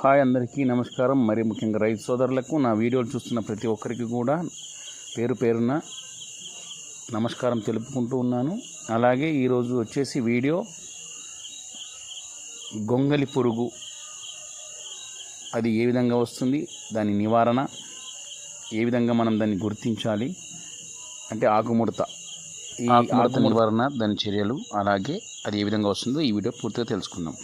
Hi అందరికీ నమస్కారం. మరి ముఖ్యంగా రైతు సోదరులకు నా వీడియోలు చూస్తున్న ప్రతి ఒక్కరికి కూడా పేరు పేరున నమస్కారం తెలుపుకుంటూ ఉన్నాను. అలాగే ఈరోజు వచ్చేసి వీడియో గొంగలి పురుగు. అది ఏ విధంగా వస్తుంది? దాని నివారణ ఏ విధంగా మనం దాన్ని గుర్తించాలి? అంటే ఆకుముడత. ఈ ఆకుముడత నివారణ దాని చర్యలు అలాగే అది ఏ విధంగా వస్తుందో ఈ వీడియో పూర్తిగా తెలుసుకుందాం.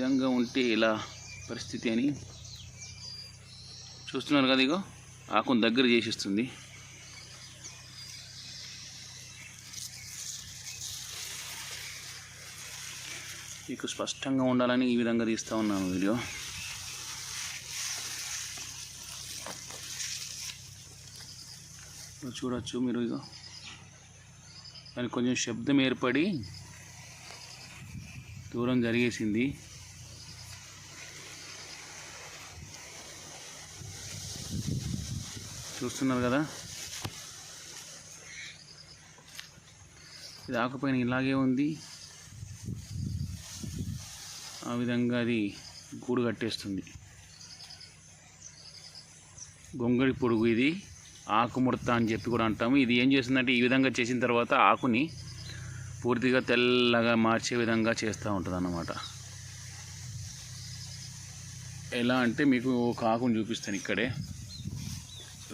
విధంగా ఉంటే ఇలా పరిస్థితి అని చూస్తున్నారు కదా ఇగో ఆకును దగ్గర చేసిస్తుంది. మీకు స్పష్టంగా ఉండాలని ఈ విధంగా తీస్తూ ఉన్నాను వీడియో. చూడవచ్చు చూడొచ్చు మీరు ఇగో. దానికి కొంచెం శబ్దం ఏర్పడి దూరం జరిగేసింది. చూస్తున్నారు కదా. ఇది ఆకుపైన ఇలాగే ఉంది. ఆ విధంగా అది గూడు కట్టేస్తుంది. గొంగడి పొడుగు ఇది. ఆకుముడత అని చెప్పి కూడా అంటాము. ఇది ఏం చేస్తుందంటే ఈ విధంగా చేసిన తర్వాత ఆకుని పూర్తిగా తెల్లగా మార్చే విధంగా చేస్తూ ఉంటుంది అన్నమాట ఎలా అంటే మీకు ఒక ఆకును చూపిస్తాను ఇక్కడే.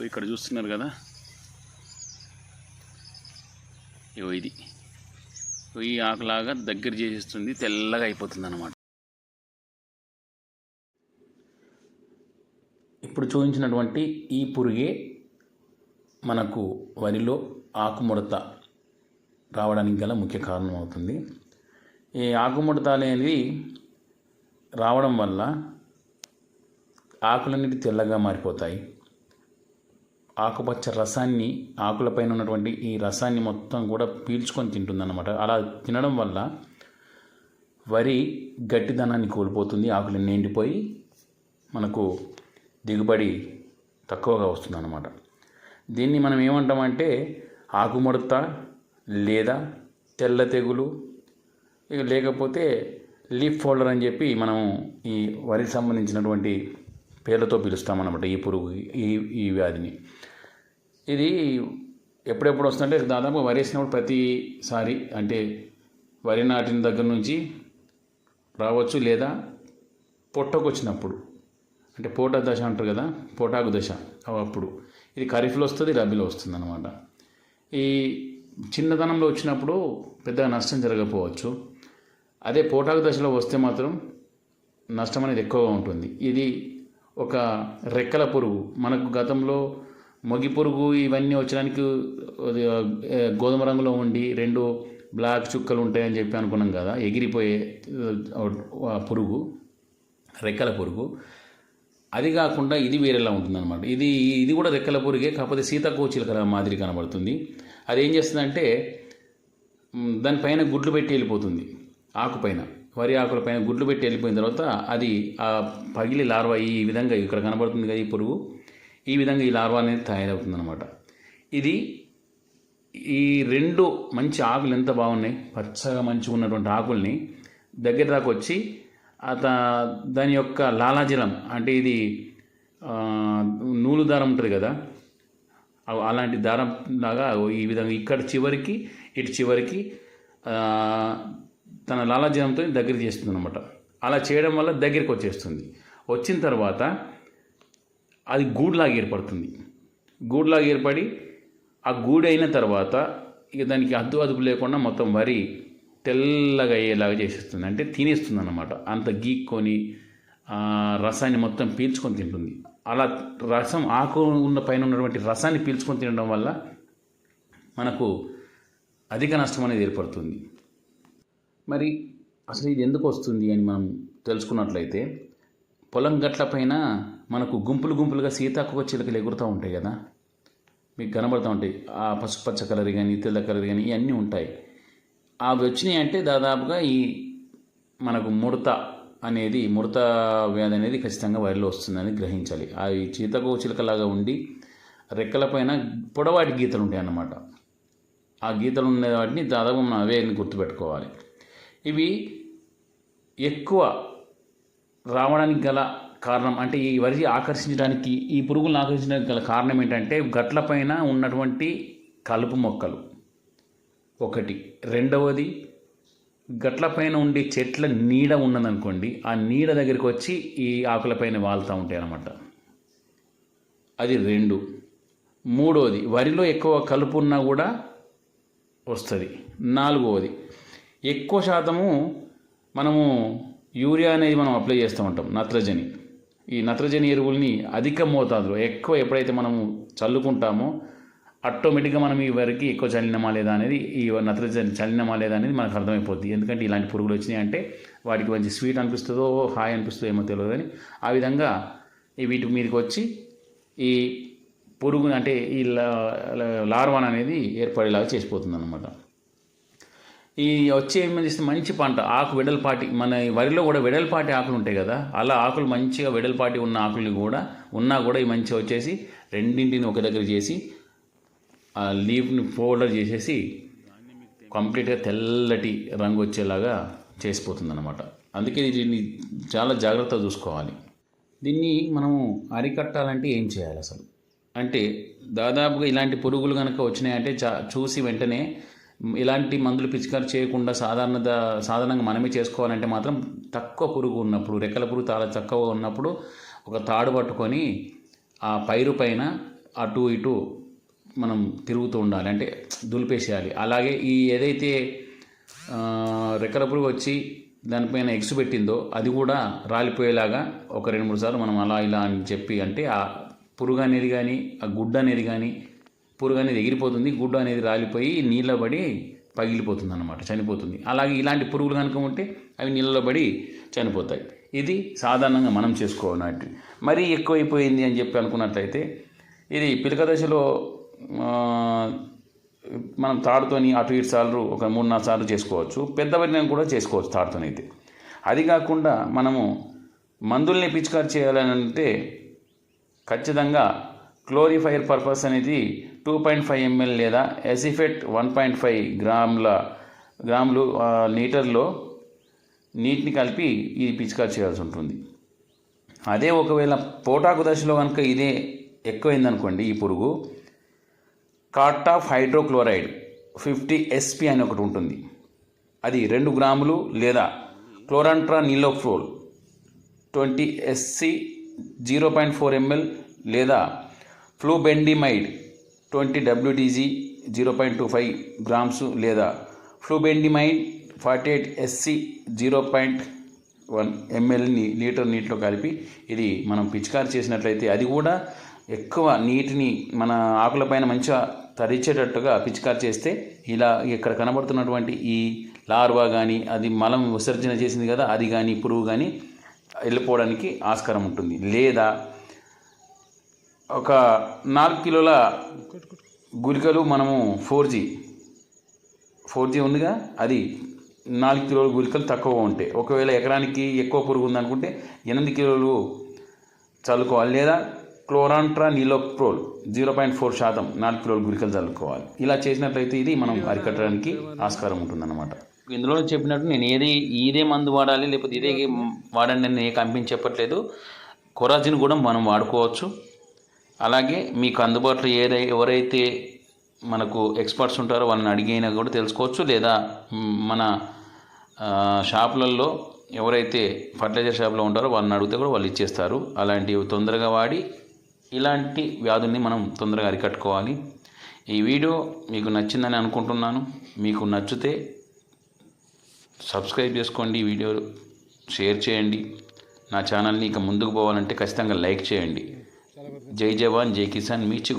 ఇక్కడ చూస్తున్నారు కదా? ఇగో ఇది. ఈ ఆకులాగా దగ్గర చేసేస్తుంది తెల్లగా అయిపోతుంది అన్నమాట ఇప్పుడు చూపించినటువంటి ఈ పురుగే మనకు వరిలో ఆకుముడత రావడానికి గల ముఖ్య కారణం అవుతుంది ఈ ఆకుముడత అనేది రావడం వల్ల ఆకులన్నిటి తెల్లగా మారిపోతాయి. ఆకుపచ్చ రసాన్ని ఆకులపైన ఉన్నటువంటి ఈ రసాన్ని మొత్తం కూడా పీల్చుకొని తింటుందన్నమాట. అలా తినడం వల్ల వరి గట్టిదనాన్ని కోల్పోతుంది ఆకులు నిండిపోయి మనకు దిగుబడి తక్కువగా వస్తుందన్నమాట. దీన్ని మనం ఏమంటామంటే ఆకుముడత లేదా తెల్ల తెగులు ఇక లేకపోతే లీఫ్ ఫోల్డర్ అని చెప్పి మనం ఈ వరికి సంబంధించినటువంటి పేర్లతో పిలుస్తామన్నమాట ఈ పురుగు ఈ ఈ వ్యాధిని. ఇది ఎప్పుడెప్పుడు వస్తుందంటే దాదాపు వరి వేసినప్పుడు ప్రతిసారి అంటే వరి నాటిన దగ్గర నుంచి రావచ్చు లేదా పొట్టకు వచ్చినప్పుడు. అంటే పోటా దశ అంటారు కదా పోటాకు దశ అప్పుడు. ఇది ఖరీఫ్లో వస్తుంది రబీలో వస్తుంది అనమాట ఈ చిన్నతనంలో వచ్చినప్పుడు పెద్దగా నష్టం జరగకపోవచ్చు. అదే పోటాకు దశలో వస్తే మాత్రం నష్టం అనేది ఎక్కువగా ఉంటుంది. ఇది ఒక రెక్కల పురుగు. మనకు గతంలో పురుగు ఇవన్నీ వచ్చడానికి గోధుమ రంగులో ఉండి రెండు బ్లాక్ చుక్కలు ఉంటాయని చెప్పి అనుకున్నాం కదా ఎగిరిపోయే పురుగు రెక్కల పురుగు. అది కాకుండా ఇది వేరేలా ఉంటుందన్నమాట. ఇది ఇది కూడా రెక్కల పురుగే కాకపోతే సీతాకోచిలకల మాదిరి కనబడుతుంది. అది ఏం చేస్తుందంటే దానిపైన గుడ్లు పెట్టి వెళ్ళిపోతుంది ఆకుపైన వరి ఆకుల పైన గుడ్లు పెట్టి వెళ్ళిపోయిన తర్వాత అది ఆ పగిలి లార్వా ఈ విధంగా ఇక్కడ కనబడుతుంది కదా ఈ పురుగు. ఈ విధంగా ఈ లార్వా అనేది తయారవుతుందన్నమాట. ఇది ఈ రెండు మంచి ఆకులు ఎంత బాగున్నాయి? పచ్చగా మంచిగా ఉన్నటువంటి ఆకుల్ని దగ్గర దాకా వచ్చి అత దాని యొక్క లాలాజలం అంటే ఇది నూలు దారం ఉంటుంది కదా? అలాంటి దారం లాగా ఈ విధంగా ఇక్కడ చివరికి ఇటు చివరికి తన లాలాజలంతో దగ్గర చేస్తుంది అనమాట అలా చేయడం వల్ల దగ్గరికి వచ్చేస్తుంది. వచ్చిన తర్వాత అది గూడులాగా ఏర్పడుతుంది. గూడులాగా ఏర్పడి ఆ గూడు అయిన తర్వాత ఇక దానికి అద్దు అదుపు లేకుండా మొత్తం వరి తెల్లగా అయ్యేలాగా చేసేస్తుంది. అంటే తినేస్తుంది అన్నమాట అంత గీక్కొని రసాన్ని మొత్తం పీల్చుకొని తింటుంది. అలా రసం ఆకు ఉన్న పైన ఉన్నటువంటి రసాన్ని పీల్చుకొని తినడం వల్ల మనకు అధిక నష్టం అనేది ఏర్పడుతుంది. మరి అసలు ఇది ఎందుకు వస్తుంది అని మనం తెలుసుకున్నట్లయితే పొలం గట్ల పైన మనకు గుంపులు గుంపులుగా సీతాకోక చిలుకలు ఎగురుతూ ఉంటాయి కదా? మీకు కనబడుతూ ఉంటాయి. ఆ పసుపచ్చ కలర్ కానీ తెల్ల కలర్ కానీ ఇవన్నీ ఉంటాయి. అవి వచ్చినాయి అంటే దాదాపుగా ఈ మనకు ముడత అనేది ముడత వ్యాధి అనేది ఖచ్చితంగా వైరల్ వస్తుందని గ్రహించాలి. అవి చీతకు చిలకలాగా ఉండి రెక్కలపైన పొడవాటి గీతలు ఉంటాయి అన్నమాట. ఆ గీతలు ఉండే వాటిని దాదాపు మనం అవే గుర్తుపెట్టుకోవాలి. ఇవి ఎక్కువ రావడానికి గల కారణం. అంటే ఈ వరి ఆకర్షించడానికి ఈ పురుగులను ఆకర్షించడానికి గల కారణం ఏంటంటే గట్లపైన ఉన్నటువంటి కలుపు మొక్కలు. ఒకటి. రెండవది గట్లపైన ఉండే చెట్ల నీడ ఉన్నదనుకోండి ఆ నీడ దగ్గరికి వచ్చి ఈ ఆకులపైన వాలుతూ ఉంటాయి అన్నమాట. అది రెండు. మూడవది వరిలో ఎక్కువ కలుపు ఉన్నా కూడా వస్తుంది. నాలుగవది ఎక్కువ శాతము మనము యూరియా అనేది మనం అప్లై చేస్తూ ఉంటాం నత్రజని. ఈ నత్రజని ఎరువుల్ని అధిక మోతాదులో ఎక్కువ ఎప్పుడైతే మనము చల్లుకుంటామో ఆటోమేటిక్గా మనం ఈ వరకు ఎక్కువ చల్లినమా లేదా అనేది ఈ నత్రజని చల్లినమా లేదా అనేది మనకు అర్థమైపోద్ది. ఎందుకంటే ఇలాంటి పురుగులు వచ్చినాయి అంటే వాటికి మంచి స్వీట్ అనిపిస్తుందో హాయ్ అనిపిస్తుందో ఏమో తెలియదు కానీ ఆ విధంగా ఈ వీటి మీదకి వచ్చి ఈ పురుగు అంటే ఈ లార్వాన్ అనేది ఏర్పడేలాగా చేసిపోతుంది అనమాట ఈ వచ్చే ఏం చేస్తే మంచి పంట ఆకు వెడల్పాటి మన వరిలో కూడా వెడల్పాటి ఆకులు ఉంటాయి కదా అలా ఆకులు మంచిగా వెడల్పాటి ఉన్న ఆకులు కూడా ఉన్నా కూడా ఈ మంచిగా వచ్చేసి రెండింటిని ఒక దగ్గర చేసి ఆ లీఫ్ని ఫోల్డర్ చేసేసి కంప్లీట్గా తెల్లటి రంగు వచ్చేలాగా చేసిపోతుంది అనమాట అందుకే దీన్ని చాలా జాగ్రత్తగా చూసుకోవాలి. దీన్ని మనము అరికట్టాలంటే ఏం చేయాలి అసలు? అంటే దాదాపుగా ఇలాంటి పురుగులు కనుక వచ్చినాయంటే చా చూసి వెంటనే ఇలాంటి మందులు పిచికారి చేయకుండా సాధారణ సాధారణంగా మనమే చేసుకోవాలంటే మాత్రం తక్కువ పురుగు ఉన్నప్పుడు రెక్కల పురుగు చాలా తక్కువ ఉన్నప్పుడు ఒక తాడు పట్టుకొని ఆ పైరు పైన అటు ఇటు మనం తిరుగుతూ ఉండాలి. అంటే దులిపేసేయాలి. అలాగే ఈ ఏదైతే రెక్కల పురుగు వచ్చి దానిపైన ఎగ్స్ పెట్టిందో అది కూడా రాలిపోయేలాగా ఒక రెండు మూడు సార్లు మనం అలా ఇలా అని చెప్పి అంటే ఆ పురుగు అనేది కానీ ఆ గుడ్డ అనేది కానీ పురుగు అనేది ఎగిరిపోతుంది గుడ్డ అనేది రాలిపోయి నీళ్ళ పడి పగిలిపోతుంది అనమాట చనిపోతుంది. అలాగే ఇలాంటి పురుగులు కనుక ఉంటే అవి నీళ్ళలో పడి చనిపోతాయి. ఇది సాధారణంగా మనం చేసుకోవాలి మరీ ఎక్కువైపోయింది అని చెప్పి అనుకున్నట్లయితే ఇది పిలక దశలో మనం తాడుతోని అటు ఇటు సార్లు ఒక మూడు నాలుగు సార్లు చేసుకోవచ్చు. పెద్దవరిని కూడా చేసుకోవచ్చు తాడుతోని అయితే అది కాకుండా మనము మందుల్ని పిచికారి చేయాలని అంటే ఖచ్చితంగా క్లోరిఫైర్ పర్పస్ అనేది టూ పాయింట్ ఫైవ్ ఎంఎల్ లేదా ఎసిఫెట్ వన్ పాయింట్ ఫైవ్ గ్రాముల గ్రాములు లీటర్లో నీటిని కలిపి ఇది పిచికారి చేయాల్సి ఉంటుంది. అదే ఒకవేళ పోటాకు దశలో కనుక ఇదే ఎక్కువైందనుకోండి ఈ పురుగు cartap hydrochloride fifty SP అని ఒకటి ఉంటుంది. అది రెండు గ్రాములు లేదా chlorantraniliprole twenty SC zero point four ml లేదా flubendiamide twenty WTG zero point two five grams లేదా flubendiamide forty eight SC zero point one ఎంఎల్ని litre నీటిలో కలిపి ఇది మనం పిచికారి చేసినట్లయితే అది కూడా ఎక్కువ నీటిని మన ఆకులపైన మంచిగా తరిచేటట్టుగా పిచికారి చేస్తే ఇలా ఇక్కడ కనబడుతున్నటువంటి ఈ లార్వా కానీ అది మలం విసర్జన చేసింది కదా అది కానీ పురుగు కానీ వెళ్ళిపోవడానికి ఆస్కారం ఉంటుంది. లేదా ఒక నాలుగు కిలోల గుళికలు మనము ఫోర్ జీ. ఫోర్ జీ ఉందిగా? అది నాలుగు కిలోల గుళికలు తక్కువ ఉంటాయి ఒకవేళ ఎకరానికి ఎక్కువ పురుగు ఉందనుకుంటే ఎనిమిది కిలోలు చల్లుకోవాలి లేదా chlorantraniliprole zero point four శాతం నాలుగు కిలోల గుళికలు చల్లుకోవాలి. ఇలా చేసినట్లయితే ఇది మనం అరికట్టడానికి ఆస్కారం ఉంటుందన్నమాట. ఇందులో చెప్పినట్టు నేను ఏది ఇదే మందు వాడాలి లేకపోతే ఇదే వాడండి నేను ఏ కంపెనీ చెప్పట్లేదు. కొరాజిన్ కూడా మనం వాడుకోవచ్చు. అలాగే మీకు అందుబాటులో ఏదై ఎవరైతే మనకు ఎక్స్పర్ట్స్ ఉంటారో వాళ్ళని అడిగైనా కూడా తెలుసుకోవచ్చు. లేదా మన షాపులలో ఎవరైతే ఫర్టిలైజర్ షాప్లో ఉంటారో వాళ్ళని అడిగితే కూడా వాళ్ళు ఇచ్చేస్తారు. అలాంటివి తొందరగా వాడి ఇలాంటి వ్యాధుల్ని మనం తొందరగా అరికట్టుకోవాలి. ఈ వీడియో మీకు నచ్చిందని అనుకుంటున్నాను. మీకు నచ్చితే సబ్స్క్రైబ్ చేసుకోండి వీడియో షేర్ చేయండి. నా ఛానల్ని ఇక ముందుకు పోవాలంటే ఖచ్చితంగా లైక్ చేయండి. जय जवान जय किसान मीच